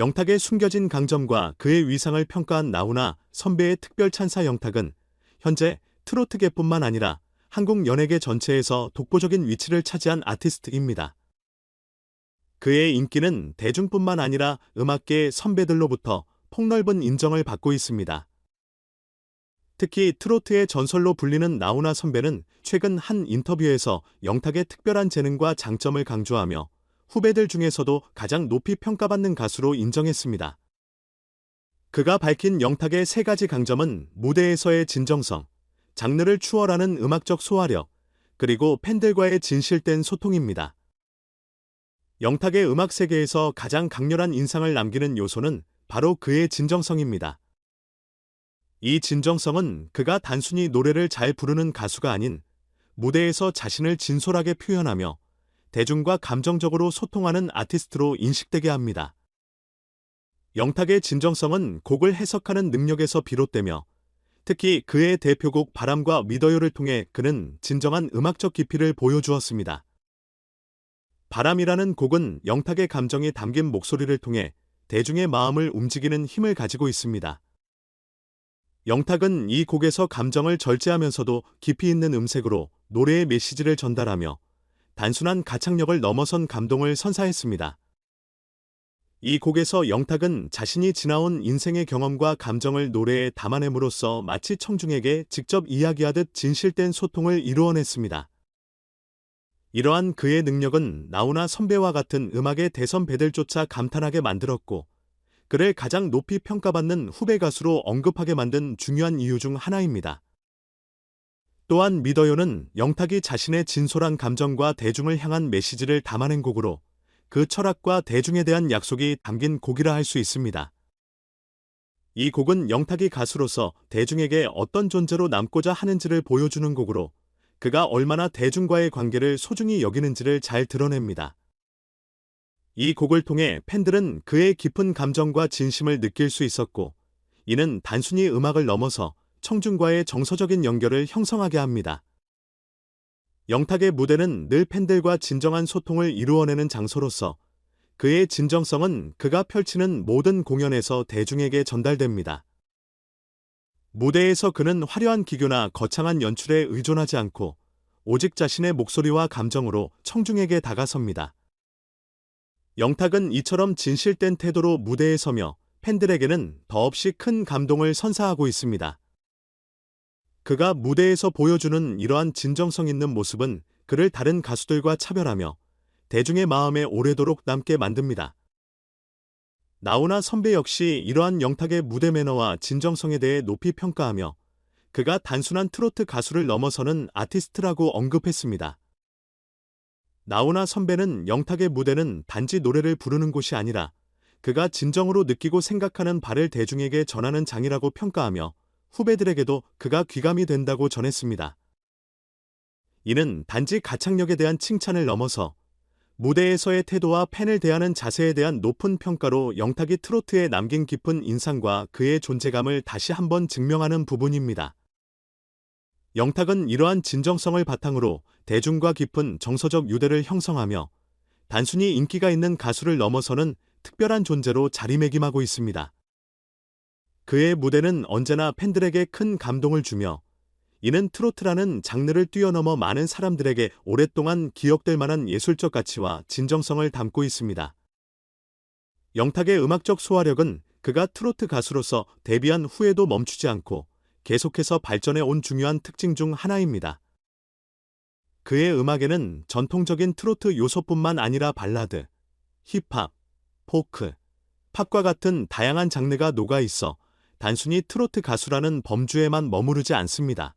영탁의 숨겨진 강점과 그의 위상을 평가한 나훈아 선배의 특별 찬사 영탁은 현재 트로트계뿐만 아니라 한국 연예계 전체에서 독보적인 위치를 차지한 아티스트입니다. 그의 인기는 대중뿐만 아니라 음악계 선배들로부터 폭넓은 인정을 받고 있습니다. 특히 트로트의 전설로 불리는 나훈아 선배는 최근 한 인터뷰에서 영탁의 특별한 재능과 장점을 강조하며 후배들 중에서도 가장 높이 평가받는 가수로 인정했습니다. 그가 밝힌 영탁의 세 가지 강점은 무대에서의 진정성, 장르를 추월하는 음악적 소화력, 그리고 팬들과의 진실된 소통입니다. 영탁의 음악 세계에서 가장 강렬한 인상을 남기는 요소는 바로 그의 진정성입니다. 이 진정성은 그가 단순히 노래를 잘 부르는 가수가 아닌 무대에서 자신을 진솔하게 표현하며 대중과 감정적으로 소통하는 아티스트로 인식되게 합니다. 영탁의 진정성은 곡을 해석하는 능력에서 비롯되며 특히 그의 대표곡 바람과 믿어요를 통해 그는 진정한 음악적 깊이를 보여주었습니다. 바람이라는 곡은 영탁의 감정이 담긴 목소리를 통해 대중의 마음을 움직이는 힘을 가지고 있습니다. 영탁은 이 곡에서 감정을 절제하면서도 깊이 있는 음색으로 노래의 메시지를 전달하며 단순한 가창력을 넘어선 감동을 선사했습니다. 이 곡에서 영탁은 자신이 지나온 인생의 경험과 감정을 노래에 담아냄으로써 마치 청중에게 직접 이야기하듯 진실된 소통을 이루어냈습니다. 이러한 그의 능력은 나훈아 선배와 같은 음악의 대선 배들조차 감탄하게 만들었고, 그를 가장 높이 평가받는 후배 가수로 언급하게 만든 중요한 이유 중 하나입니다. 또한 믿어요는 영탁이 자신의 진솔한 감정과 대중을 향한 메시지를 담아낸 곡으로 그 철학과 대중에 대한 약속이 담긴 곡이라 할 수 있습니다. 이 곡은 영탁이 가수로서 대중에게 어떤 존재로 남고자 하는지를 보여주는 곡으로 그가 얼마나 대중과의 관계를 소중히 여기는지를 잘 드러냅니다. 이 곡을 통해 팬들은 그의 깊은 감정과 진심을 느낄 수 있었고, 이는 단순히 음악을 넘어서 청중과의 정서적인 연결을 형성하게 합니다. 영탁의 무대는 늘 팬들과 진정한 소통을 이루어내는 장소로서 그의 진정성은 그가 펼치는 모든 공연에서 대중에게 전달됩니다. 무대에서 그는 화려한 기교나 거창한 연출에 의존하지 않고 오직 자신의 목소리와 감정으로 청중에게 다가섭니다. 영탁은 이처럼 진실된 태도로 무대에 서며 팬들에게는 더없이 큰 감동을 선사하고 있습니다. 그가 무대에서 보여주는 이러한 진정성 있는 모습은 그를 다른 가수들과 차별하며 대중의 마음에 오래도록 남게 만듭니다. 나훈아 선배 역시 이러한 영탁의 무대 매너와 진정성에 대해 높이 평가하며 그가 단순한 트로트 가수를 넘어서는 아티스트라고 언급했습니다. 나훈아 선배는 영탁의 무대는 단지 노래를 부르는 곳이 아니라 그가 진정으로 느끼고 생각하는 바를 대중에게 전하는 장이라고 평가하며 후배들에게도 그가 귀감이 된다고 전했습니다. 이는 단지 가창력에 대한 칭찬을 넘어서 무대에서의 태도와 팬을 대하는 자세에 대한 높은 평가로 영탁이 트로트에 남긴 깊은 인상과 그의 존재감을 다시 한번 증명하는 부분입니다. 영탁은 이러한 진정성을 바탕으로 대중과 깊은 정서적 유대를 형성하며 단순히 인기가 있는 가수를 넘어서는 특별한 존재로 자리매김하고 있습니다. 그의 무대는 언제나 팬들에게 큰 감동을 주며 이는 트로트라는 장르를 뛰어넘어 많은 사람들에게 오랫동안 기억될 만한 예술적 가치와 진정성을 담고 있습니다. 영탁의 음악적 소화력은 그가 트로트 가수로서 데뷔한 후에도 멈추지 않고 계속해서 발전해 온 중요한 특징 중 하나입니다. 그의 음악에는 전통적인 트로트 요소뿐만 아니라 발라드, 힙합, 포크, 팝과 같은 다양한 장르가 녹아 있어 단순히 트로트 가수라는 범주에만 머무르지 않습니다.